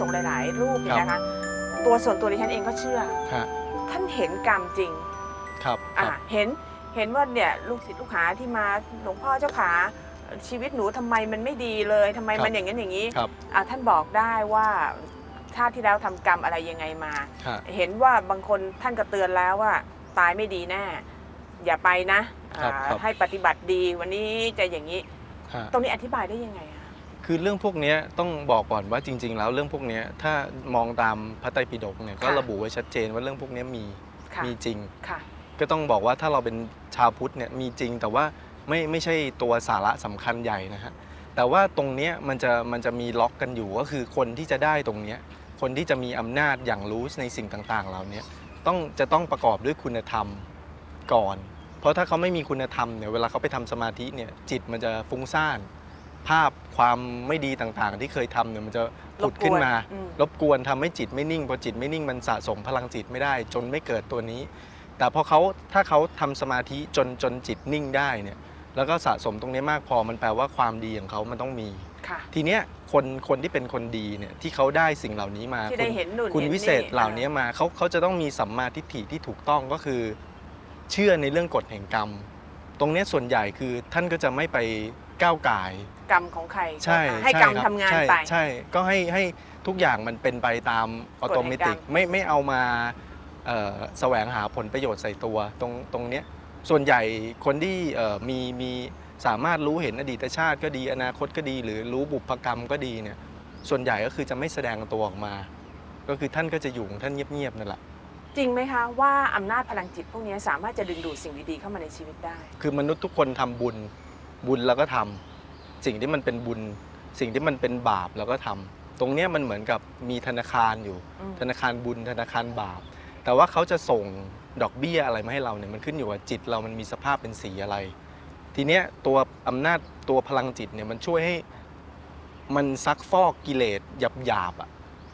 พระสงฆ์อริยสงฆ์หลาย ๆ รูปเนี่ยครับนะคะ ตัวส่วนตัวดิฉันเองก็เชื่อ ฮะท่านเห็นกรรมจริงครับคอ่ารับ เห็นเห็นว่าเนี่ยลูกศิษย์ลูกหาที่มาหลวงพ่อเจ้าขาชีวิตหนูทำไมมันไม่ดีเลยทำไมครับ มันอย่างนั้นอย่างนี้ครับอ่าท่านบอกได้ว่าชาติที่แล้วทำกรรมอะไรยังไงมา ฮะ เห็นว่าบางคนท่านก็เตือนแล้วว่าตายไม่ดีแน่อย่าไปนะครับอ่าครับ ให้ปฏิบัติดีวันนี้จะอย่างนี้ ฮะ ตรงนี้อธิบายได้ยังไงอะ คือเรื่องพวกเนี้ยต้องบอกก่อนว่าจริง ๆ แล้วเรื่องพวกเนี้ยถ้ามองตามพระไตรปิฎกเนี่ยก็ระบุไว้ชัดเจนว่าเรื่องพวกเนี้ยมีค่ะมีจริงค่ะก็ต้องบอกว่าถ้าเราเป็นชาวพุทธเนี่ยมีจริง แต่ว่าไม่ไม่ใช่ตัวสาระสำคัญใหญ่นะฮะแต่ว่าตรงเนี้ยมันจะมันจะมีล็อกกันอยู่ก็คือคนที่จะได้ตรงเนี้ยคนที่จะมีอำนาจอย่างรู้ในสิ่งต่างๆเหล่านี้ต้องจะต้องประกอบด้วยคุณธรรมก่อน เพราะถ้าเขาไม่มีคุณธรรมเนี่ยเวลาเขาไปทำสมาธิเนี่ยจิตมันจะฟุ้งซ่าน ภาพความไม่ดีต่างๆ ที่เคยทำเนี่ยมันจะผุดขึ้นมาอืมรบกวนทำให้จิตไม่นิ่งพอจิตไม่นิ่งมันสะสมพลังจิตไม่ได้ จนไม่เกิดตัวนี้ แต่พอเขาถ้าเขาทำสมาธิจนจนจิตนิ่งได้เนี่ยแล้วก็สะสมตรงนี้มากพอมันแปลว่าความดีของเขามันต้องมีค่ะทีเนี้ยคนคนที่เป็นคนดีเนี่ยที่เขาได้สิ่งเหล่านี้มาที่คุได้ณเห็นนู่นคุณห็นวิเศษเหล่านี้มาเขาเขาจะต้องมีสัมมาทิฏฐิที่ถูกต้องก็คือ เชื่อในเรื่องกฎแห่งกรรม ตรงเนี้ยส่วนใหญ่คือท่านก็จะไม่ไป ก้าวไก่าย กรรมของใครใช่ให้ใช่กรรมคบทำงานใช่ไป ใช่ก็ให้ให้ทุกอย่างมันเป็นไปตามอัตโนมักฎแห่ติงกรรมไม่ไม่เอามาเอ่อแสวงหาผลประโยชน์ใส่ตัวตรงตรงเนี้ยส่วนใหญ่คนที่เอ่อมีมีสามารถรู้เห็นอดีตชาติก็ดีอนาคตก็ดี หรือรู้บุพกรรมก็ดีเนี่ยส่วนใหญ่ก็คือจะไม่แสดงตัวออกมา ก็คือท่านก็จะอยู่ของท่านเงียบๆนั่นแหละ จริงไหมคะว่าอำนาจพลังจิตพวกนี้สามารถจะดึงดูดสิ่งดีๆเข้ามาในชีวิตได้ คือมนุษย์ทุกคนทำบุญ บุญแล้วก็ทำสิ่งที่มันเป็นบุญ สิ่งที่มันเป็นบาปแล้วก็ทำตรงเนี้ยมันเหมือนกับมีธนาคารอยู่อืมธนาคารบุญธนาคารบาป แต่ว่าเขาจะส่งดอกเบี้ยอะไรมาให้เราเนี่ยมันขึ้นอยู่กับจิตเรามันมีสภาพเป็นสีอะไร ทีเนี้ยตัวอำนาจตัวพลังจิตเนี่ยมันช่วยให้มันซักฟอกกิเลสหยาบหยาบๆอะ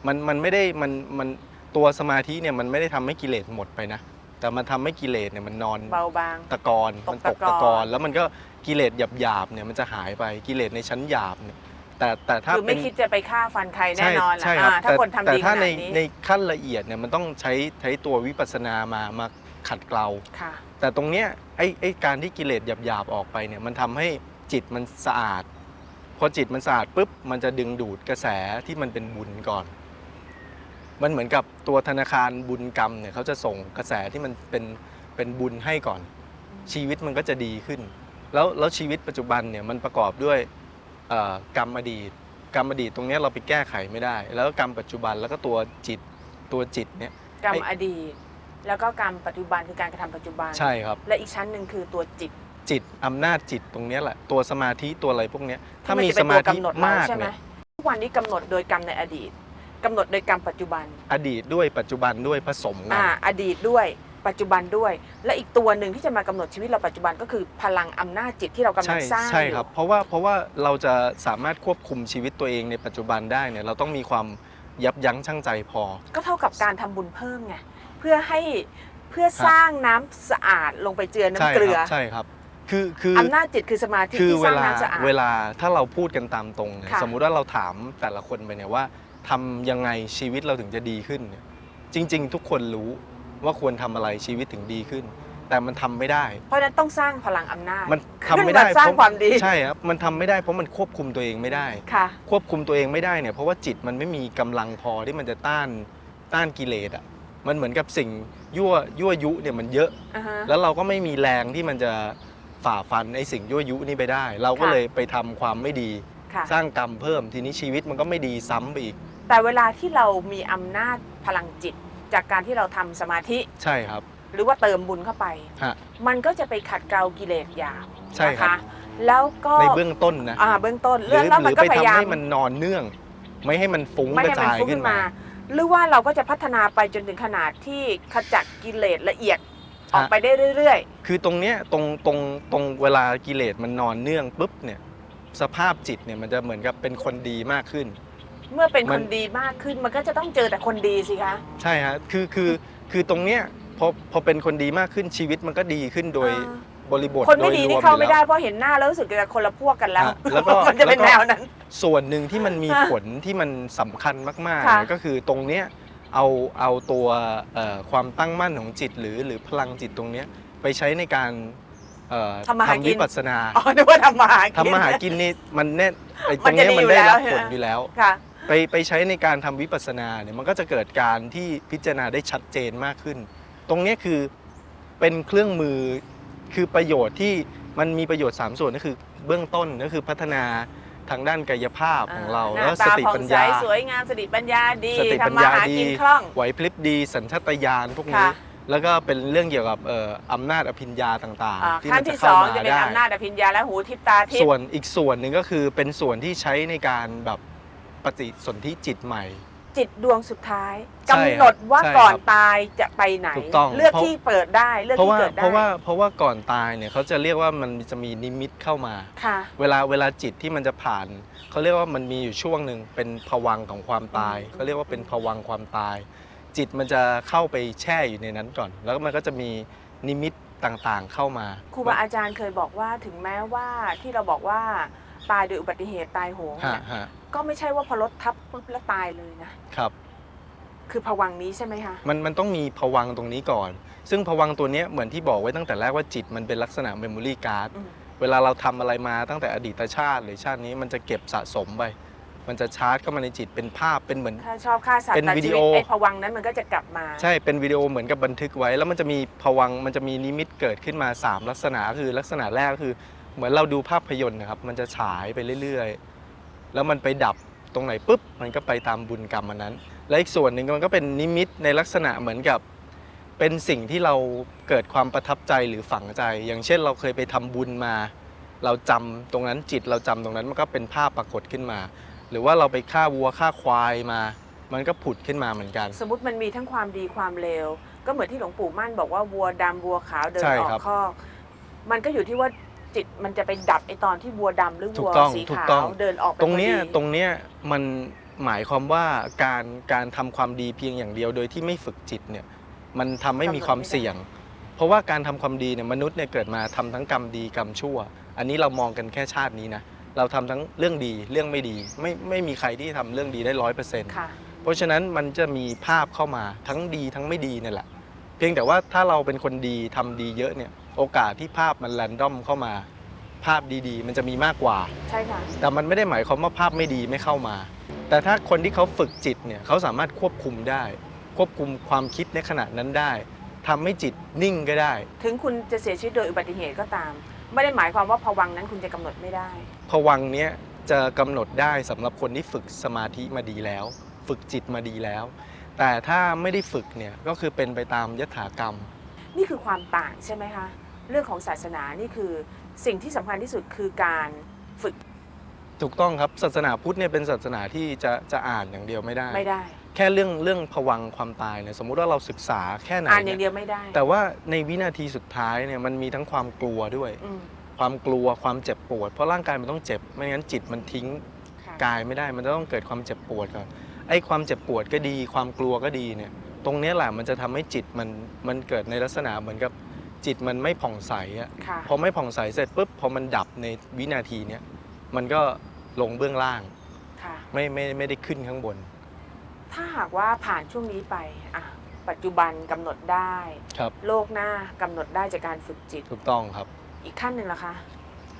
มันมันไม่ได้มันมันตัวสมาธิเนี่ยมันไม่ได้ทำให้กิเลสหมดไปนะ แต่มันทำให้กิเลสเนี่ยมันนอนเบาบาง ตะกอนตกมันตกตะกอนตะกอนแล้วมันก็กิเลสหยาบหยาบๆเนี่ยมันจะหายไปกิเลสในชั้นหยาบเนี่ยแต่แต่ถ้าคือเป็ไม่นคิดจะไปฆ่าฟันใครแน่ใช่นอนล่ะใช่ครับอ่าถ้าแต่คนทำแต่ดีขถ้านาในดนี้ในขั้นละเอียดเนี่ยมันต้องใช้ใช้ตัววิปัสสนามามาขัดเกลา ค่ะ แต่ตรงเนี้ยไอ้ไอ้การที่กิเลสหยาบๆ ออกไปเนี่ยมันทำให้จิตมันสะอาด พอจิตมันสะอาดปุ๊บมันจะดึงดูดกระแสที่มันเป็นบุญก่อน มันเหมือนกับตัวธนาคารบุญกรรมเนี่ยเขาจะส่งกระแสที่มันเป็นเป็นบุญให้ก่อน ชีวิตมันก็จะดีขึ้น แล้วแล้วชีวิตปัจจุบันเนี่ยมันประกอบด้วยเอ่อกรรมอดีต กรรมอดีตตรงเนี้ยเราไปแก้ไขไม่ได้ แล้วก็กรรมปัจจุบันแล้วก็ตัวจิตตัวจิตเนี่ย กรรมไอ้ อดีต แล้วก็กรรมปัจจุบันคือการกระทำปัจจุบัน ใช่ครับ และอีกชั้นหนึ่งคือตัวจิต จิตอำนาจจิตตรงเนี้ยแหละ ตัวสมาธิตัวอะไรพวกเนี้ยถ้าที่นมีจะสเป็นมาตัวธิกำหนดเรามากใช่ไหมเนี่ย ทุกวันนี้กำหนดโดยกรรมในอดีต กำหนดโดยกรรมปัจจุบัน อดีตด้วยปัจจุบันด้วยผสมกันอ่าอดีตด้วยปัจจุบันด้วย และอีกตัวหนึ่งที่จะมากำหนดชีวิตเราปัจจุบันก็คือพลังอำนาจจิตที่เรากำลัใช่งสร้างใช่อยู่ครับ เพราะว่าเพราะว่าเราจะสามารถควบคุมชีวิตตัวเองในปัจจุบันได้เนี่ยเราต้องมีความยับยั้งชั่งใจพอ ก็เท่ากับการทำบุญเพิ่มไงเพื่อให้เพื่อสร้างน้ำสะอาดลงไปเจือใช่น้ำเกลืคอรัใช่ครับ คือคืออำนาจจิตคือสมาธิคือที่เวสร้างลาน้ำสะอาด เวลาถ้าเราพูดกันตามตรงเนี่ยค่ะ สมมุติว่าเราถามแต่ละคนไปเนี่ยว่า ทำยังไงชีวิตเราถึงจะดีขึ้นเนี่ยจริง ๆ ทุกคนรู้ว่าควรทำอะไรชีวิตถึงดีขึ้น แต่มันทำไม่ได้ เพราะฉะนั้นต้องสร้างพลังอำนาจมันทำไม่ได้ขึ้นมาสร้างเพะความดีใช่ครับมันทำไม่ได้เพราะมันควบคุมตัวเองไม่ได้ ค่ะ ควบคุมตัวเองไม่ได้เนี่ยเพราะว่าจิตมันไม่มีกำลังพอที่มันจะต้านต้านกิเลสอะมันเหมือนกับสิ่งยั่วยั่วยุเนี่ยมันเยอะ อ่าฮะ แล้วเราก็ไม่มีแรงที่มันจะฝ่าฟันไอ้สิ่งยั่วยุนี่ไปได้ เราก็ค่ะ เลยไปทำความไม่ดี ค่ะ สร้างกรรมเพิ่มทีนี้ชีวิตมันก็ไม่ดีซ้ำไปอีก แต่เวลาที่เรามีอำนาจพลังจิต จากการที่เราทำสมาธิ ใช่ครับ หรือว่าเติมบุญเข้าไป ฮะ มันก็จะไปขัดเกลากิเลสหยาบใช่นะครัคะ บ แล้วก็ในเบื้องต้นนะอ่าเบื้องต้นหรือแล้วหมัรืนอก็ไปพยายาทำมให้มันนอนเนื่อง ไม่ให้มันฟุ้งไม่กระให้มันจายฟุ้งขึ้ขึ้นนมา มา หรือว่าเราก็จะพัฒนาไปจนถึงขนาดที่ขจัดกิเลสละเอียดออกไปได้เรื่อย คือตรงเนี้ยตรงตรงตรงเวลากิเลสมันนอนเนื่องปุ๊บเนี่ยสภาพจิตเนี่ยมันจะเหมือนกับเป็นคนดีมากขึ้นๆ เมื่อเป็นมัคนน ดีมากขึ้นมันก็จะต้องเจอแต่คนดีสิคะ ใช่ฮะคือคือคือตรงเนี้ยพอพอเป็นคนดีมากขึ้นชีวิตมันก็ดีขึ้นโดยอ่าบริบทคนไม่โยดีรนี่วเข้าไม่อยู่ได้แล้ว เพราะเห็นหน้าแล้วรู้สึกจะคนละพวกกันแล้วฮะแล้วก็ มันจะเป็นแล้วก็แนวนั้น ส่วนหนึ่งที่มันมีค่ะผลที่มันสำคัญมากๆค่ะ เนี่ยก็คือตรงเนี้ยเอาเอาตัวเอ่อความตั้งมั่นของจิตหรือหรือพลังจิตตรงเนี้ยไปใช้ในการเอ่อทำมาหากิน วิปัสสนาอ๋อนึกว่าทำมาหากิน ทำมาหากินนี่มันแน่ไอ้ตมัรนงจะเนี้ยดีมันอยู่ได้แล้วรับใช่ผไหม ลอยู่แล้ว ค่ะ ไปไปใช้ในการทำวิปัสสนาเนี่ยมันก็จะเกิดการที่พิจารณาได้ชัดเจนมากขึ้น ตรงเนี้ยคือเป็นเครื่องมือคือประโยชน์ที่มันมีประโยชน์ 3 ส่วนก็คือ เบื้องต้นก็คือพัฒนาทางด้านกายภาพของเราหน้แล้วสตาติผ่องปัญใสญาสวยงามสติปัญญาดีสติปัญทำมาญาหาดีกินคล่องไหวพลิบดี สัญชาตญาณพวกนี้ค่ะแล้วก็เป็นเรื่องเกี่ยวกับเอ่ออำนาจอภิญญาต่างอ่าๆที่ขั้มันนจะที่สเข้าองมาจะเป็นได้อำนาจอภิญญาและหูทิพตาทิพส่วนอีกส่วนหนึ่งก็คือเป็นส่วนที่ใช้ในการแบบ ปฏิสนธิจิตใหม่ จิตดวงสุดท้ายใช่กำหนดว่าใช่ก่อนครับตายจะไปไหน ถูกต้องเลือกเพราะ ที่เปิดได้เลือกเพราะที่ว่าเกิดได้เพราะว่าเพราะว่าก่อนตายเนี่ยเขาจะเรียกว่ามันจะมีนิมิตเข้ามา ค่ะ เวลาเวลาจิตที่มันจะผ่านเขาเรียกว่ามันมีอยู่ช่วงหนึ่งเป็นภวังค์ของความตายอืม เขาเรียกว่าเป็นภวังค์ความตาย จิตมันจะเข้าไปแช่อยู่ในนั้นก่อน แล้วมันก็จะมีนิมิตต่างๆเข้ามา ครูบาอาจารย์เคยบอกว่าถึงแม้ว่าที่เราบอกว่าตายโดยอุบัติเหตุตายโหงฮะเนี่ยฮะ ก็ไม่ใช่ว่าพอรถทับปุ๊บแล้วตายเลยนะครับ คือผวังค์นี้ใช่ไหมคะ มันมันต้องมีภวังค์ตรงนี้ก่อน ซึ่งภวังค์ตัวเนี้ยเหมือนที่บอกไว้ตั้งแต่แรกว่าจิตมันเป็นลักษณะเมมโมรี่การ์ด อืม เวลาเราทำอะไรมาตั้งแต่อดีตชาติหรือชาตินี้มันจะเก็บสะสมไป มันจะชาร์จเข้ามาในจิตเป็นภาพเป็นเหมือน ถ้าชอบฆ่าสัตว์เป็นตัดวิดีชีโอ วิตไอ้ผวังค์นั้นมันก็จะกลับมา ใช่ เป็นวิดีโอเหมือนกับบันทึกไว้ แล้วมันจะมีภวังค์มันจะมีนิมิตเกิดขึ้นมา 3 ลักษณะ คือลักษณะแรกก็คือ เหมือนเราดูภาพยนตร์นะครับ มันจะฉายไปเรื่อยๆ แล้วมันไปดับตรงไหนปุ๊บมันก็ไปตามบุญกรรมอันนั้น และอีกส่วนหนึ่งมันก็เป็นนิมิตในลักษณะเหมือนกับเป็นสิ่งที่เราเกิดความประทับใจหรือฝังใจ อย่างเช่นเราเคยไปทำบุญมา เราจำตรงนั้นจิตเราจำตรงนั้นมันก็เป็นภาพปรากฏขึ้นมา หรือว่าเราไปฆ่าวัวฆ่าควายมา มันก็ผุดขึ้นมาเหมือนกัน สมมติมันมีทั้งความดีความเลวก็เหมือนที่หลวงปู่มั่นบอกว่าวัวดำวัวขาวเดินใช่ออครักบคอกมันก็อยู่ที่ว่า จิตมันจะไปดับไอตอนที่วัวดำหรือถูวักวต้องสีถูกขาต้องวเดินออกไปตรงเนี้ยพอดีตรงเนี้ยมันหมายความว่าการการทำความดีเพียงอย่างเดียวโดยที่ไม่ฝึกจิตเนี่ยมันทำให้มีความเสี่ยง เพราะว่าการทำความดีเนี่ยมนุษย์เนี่ยเกิดมาทำทั้งกรรมดีกรรมชั่ว อันนี้เรามองกันแค่ชาตินี้นะเราทำทั้งเรื่องดีเรื่องไม่ดี ไม่ไม่มีใครที่ทำเรื่องดีได้ร้อยเปอร์เซ็นต์ ค่ะ เพราะฉะนั้นมันจะมีภาพเข้ามาทั้งดีทั้งไม่ดีเนี่ยแหละ เพียงแต่ว่าถ้าเราเป็นคนดีทำดีเยอะเนี่ย โอกาสที่ภาพมันแรนดอมเข้ามา ภาพดีๆ มันจะมีมากกว่า ใช่ค่ะ แต่มันไม่ได้หมายความว่าภาพไม่ดีไม่เข้ามา แต่ถ้าคนที่เขาฝึกจิตเนี่ยเขาสามารถควบคุมได้ ควบคุมความคิดในขณะนั้นได้ทำให้จิตนิ่งก็ได้ ถึงคุณจะเสียชีวิตโดยอุบัติเหตุก็ตาม ไม่ได้หมายความว่าผวังค์นั้นคุณจะกำหนดไม่ได้ พวังค์เนี้ยจะกำหนดได้สำหรับคนที่ฝึกสมาธิมาดีแล้ว ฝึกจิตมาดีแล้ว แต่ถ้าไม่ได้ฝึกเนี่ยก็คือเป็นไปตามยถากรรม นี่คือความต่างใช่ไหมคะ เรื่องของศาสนานี่คือสิ่งที่สำคัญที่สุดคือการฝึกถูกต้องครับศาสนาพุทธเนี่ยเป็นศาสนาที่จะจะอ่านอย่างเดียวไม่ได้ ไม่ได้ แค่เรื่องเรื่องผวังค์ความตายเนี่ยสมมุติว่าเราศึกษาแค่ไหนอ่านอย่างเนี่ยเดียวไม่ได้แต่ว่าในวินาทีสุดท้ายเนี่ยมันมีทั้งความกลัวด้วย อืมความกลัวความเจ็บปวด เพราะร่างกายมันต้องเจ็บไม่งั้นจิตมันทิ้ง ค่ะกายไม่ได้มันจะต้องเกิดความเจ็บปวดก่อนไอ้ความเจ็บปวดก็ดี ความกลัวก็ดีเนี่ย ตรงเนี้ยแหละมันจะทำให้จิตมันมันเกิดในลักษณะเหมือนกับ จิตมันไม่ผ่องใสอะค่ะพอไม่ผ่องใสเสร็จปุ๊บพอมันดับในวินาทีเนี้ยมันก็ลงเบื้องล่าง ค่ะ ไม่ไม่ไม่ได้ขึ้นข้างบนถ้าหากว่าผ่านช่วงนี้ไปอะปัจจุบันกำหนดได้ ครับ โลกหน้ากำหนดได้จากการฝึกจิต ถูกต้องครับ อีกขั้นหนึ่งละคะ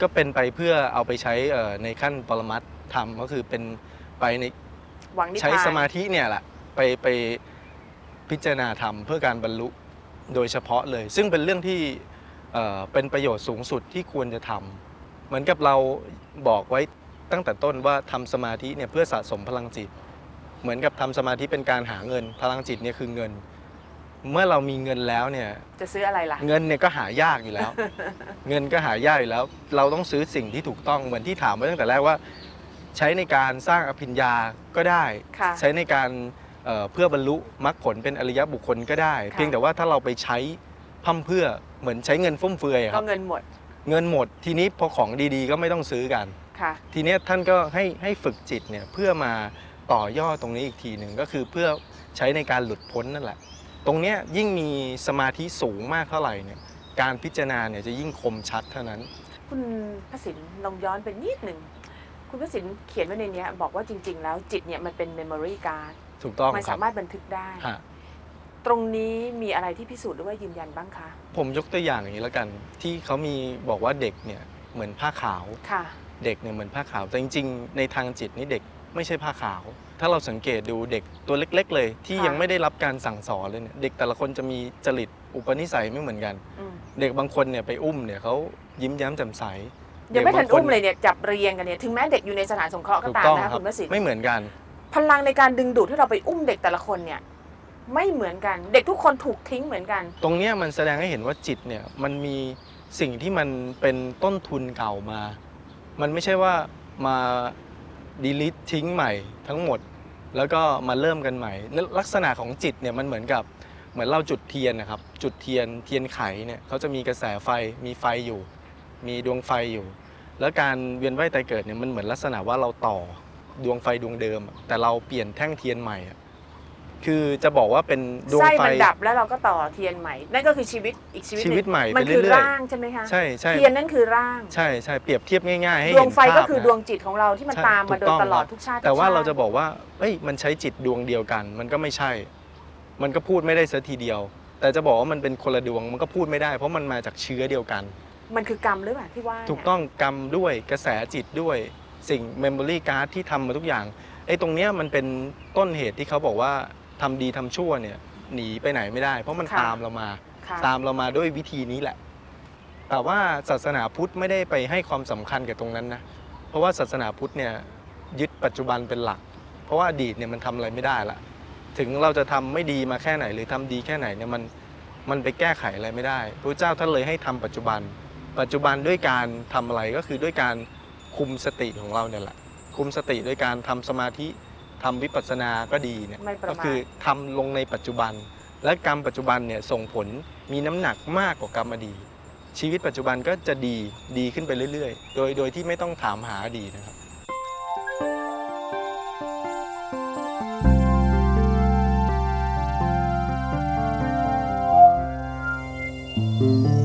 ก็เป็นไปเพื่อเอาไปใช้เอ่อในขั้นปรมัตถ์ธรรมก็คือเป็นไปใน หวังนิพพานใช้สมาธิเนี่ยแหละไปไปพิจารณาธรรมเพื่อการบรรลุ โดยเฉพาะเลย ซึ่งเป็นเรื่องที่เอ่อเป็นประโยชน์สูงสุดที่ควรจะทำเหมือนกับเราบอกไว้ตั้งแต่ต้นว่าทำสมาธิเนี่ยเพื่อสะสมพลังจิต เหมือนกับทำสมาธิเป็นการหาเงิน พลังจิตเนี่ยคือเงิน เมื่อเรามีเงินแล้วเนี่ยจะซื้ออะไรล่ะ เงินเนี่ยก็หายากอยู่แล้ว เงินก็หายากอยู่แล้ว เราต้องซื้อสิ่งที่ถูกต้องเหมือนที่ถามไว้ตั้งแต่แรกว่า ใช้ในการสร้างอภิญญาก็ได้ค่ะใช้ในการ เอ่อเพื่อบรรลุมรรคผลเป็นอริยบุคคลก็ได้ค่ะเพียงแต่ว่าถ้าเราไปใช้พั่มเพรื่อเหมือนใช้เงินฟุ่มเฟือยอะคก็รับเงินหมด เงินหมดทีนี้พอของดีๆ ก็ไม่ต้องซื้อกันค่ะทีเนี้ยท่านก็ให้ให้ฝึกจิตเนี่ยเพื่อมาต่อยอดตรงนี้อีกทีหนึ่งก็คือเพื่อใช้ในการหลุดพ้นนั่นแหละ ตรงเนี้ยยิ่งมีสมาธิสูงมากเท่าไหร่เนี่ยการพิจารณาเนี่ยจะยิ่งคมชัดเท่านั้น คุณพระสินลองย้อนไปนิดหนึ่งคุณพระสินเขียนไว้ในเนี้ยบอกว่าจริง ๆ แล้วจิตเนี่ยมันเป็นเมมโมรี่การ์ด ถูกต้องมันครัสาบมารถบันทึกได้ ฮะตรงนี้มีอะไรที่พิสูจน์หรือว่ายืนยันบ้างคะ ผมยกตัวอย่างอย่างนี้แล้วกัน ที่เขามีบอกว่าเด็กเนี่ยเหมือนผ้าขาว ค่ะ เด็กเนี่ยเหมือนผ้าขาว แต่จริงๆ ในทางจิตนี่เด็กไม่ใช่ผ้าขาว ถ้าเราสังเกตดูเด็กตัวเล็ก ๆ เลย ที่ค่ะ ยังไม่ได้รับการสั่งสอนเลยเนี่ยเด็กแต่ละคนจะมีจริตอุปนิสัยไม่เหมือนกัน อืมเด็กบางคนเนี่ยไปอุ้มเนี่ยเขายิ้มแย้มแจ่มใสยังไม่ทันด็กบางคอุ้มเลยเนี่ยจับเรียงกันเนี่ย ถึงแม้เด็กอยู่ในสถานสงเคราะห์ก็ถูกตามต้องนะคะครัคุณพระสินไม่เหมือนกัน พลังในการดึงดูดให้เราไปอุ้มเด็กแต่ละคนเนี่ย ไม่เหมือนกัน เด็กทุกคนถูกทิ้งเหมือนกัน ตรงเนี้ยมันแสดงให้เห็นว่าจิตเนี่ยมันมีสิ่งที่มันเป็นต้นทุนเก่ามา มันไม่ใช่ว่ามาดีลิททิ้งใหม่ทั้งหมด แล้วก็มาเริ่มกันใหม่ ลักษณะของจิตเนี่ยมันเหมือนกับเหมือนเราจุดเทียนนะครับ จุดเทียนเทียนไขเนี่ยเขาจะมีกระแสไฟมีไฟอยู่ มีดวงไฟอยู่ แล้วการเวียนว่ายตายเกิดเนี่ยมันเหมือนลักษณะว่าเราต่อ ดวงไฟดวงเดิมอะแต่เราเปลี่ยนแท่งเทียนใหม่อะคือจะบอกว่าเป็นดวงไส้ไฟมันดับแล้วเราก็ต่อเทียนใหม่ นั่นก็คือชีวิตอีกชีวิตชีวิตหนึ่งใหม่มัไปคือเรื่อยร่างใช่ไหมคะๆใช่ใช่เทียนนั่นคือร่างใช่ใช่เปรียบเทียบง่ายๆให้ดเห็วงนไฟภาก็พคือนะดวงจิตของเราที่มันใช่ตามมาโดถูยกต้องตลอดครับทุกชาติแต่ว่าทุกชเราจะบอกว่าเอ้ยมันใช้จิตดวงเดียวกัน มันก็ไม่ใช่ มันก็พูดไม่ได้สัทีเดียว แต่จะบอกว่ามันเป็นคนละดวงมันก็พูดไม่ได้ เพราะมันมาจากเชื้อเดียวกัน มันคือกรรมหรือเปล่าที่ว่าเนี่ยถูกต้องกรรมด้วยกระแสจิตด้วย สิ่งเมมโมรี่การ์ดที่ทำมาทุกอย่างไอ้ตรงเนี้ยมันเป็นต้นเหตุที่เขาบอกว่าทำดีทำชั่วเนี่ยหนีไปไหนไม่ได้ เพราะมันตามเรามา ค่ะตามเรามาด้วยวิธีนี้แหละ แต่ว่าศาสนาพุทธไม่ได้ไปให้ความสำคัญกับตรงนั้นนะ เพราะว่าศาสนาพุทธเนี่ยยึดปัจจุบันเป็นหลัก เพราะว่าอดีตเนี่ยมันทำอะไรไม่ได้ละ ถึงเราจะทำไม่ดีมาแค่ไหน หรือทำดีแค่ไหนเนี่ยมันมันไปแก้ไขอะไรไม่ได้พระเจ้าท่านเลยให้ทำปัจจุบัน ปัจจุบันด้วยการทำอะไรก็คือด้วยการ คุมสติของเราเนี่ยแหละ คุมสติด้วยการทำสมาธิทำวิปัสสนาก็ดีเนี่ยไม่ประมาทก็คือทำลงในปัจจุบัน และกรรมปัจจุบันเนี่ยส่งผลมีน้ำหนักมากกว่ากรรมอดีตชีวิตปัจจุบันก็จะดีดีขึ้นไปเรื่อยๆ โดยโดยที่ไม่ต้องถามหาอดีตนะครับ Thank